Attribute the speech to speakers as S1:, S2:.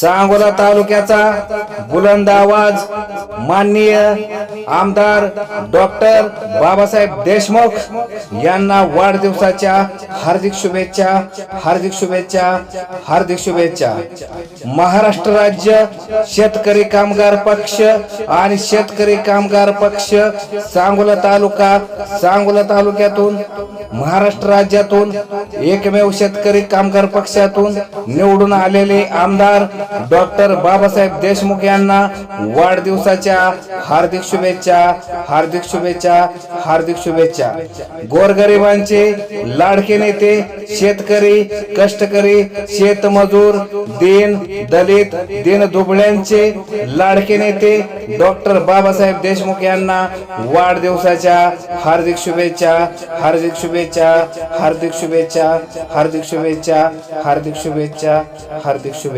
S1: सांगोला तालुक्याचा बुलंद आवाज माननीय आमदार डॉक्टर बाबासाहेब देशमुख यांना वाढदिवसाच्या हार्दिक शुभेच्छा हार्दिक शुभेच्छा हार्दिक शुभेच्छा. महाराष्ट्र राज्य शेतकरी कामगार पक्ष आणि शेतकरी कामगार पक्ष सांगोला तालुका सांगोला तालुक्यातून महाराष्ट्र राज्यातून एकमेव शेतकरी कामगार पक्षातून निवडून आलेले आमदार डॉक्टर बाबासाहेब देशमुख यांना वाढदिवसाच्या हार्दिक शुभेच्छा हार्दिक शुभेच्छा हार्दिक शुभेच्छा. गोरगरिबांचे लाडके नेते शेतकरी कष्टकरी शेतमजूर दीन दलित दीन दुबळ्यांचे लाडके नेते डॉक्टर बाबासाहेब देशमुख यांना वाढदिवसाच्या हार्दिक शुभेच्छा हार्दिक शुभेच्छा हार्दिक शुभेच्छा हार्दिक शुभेच्छा हार्दिक शुभेच्छा हार्दिक शुभेच्छा.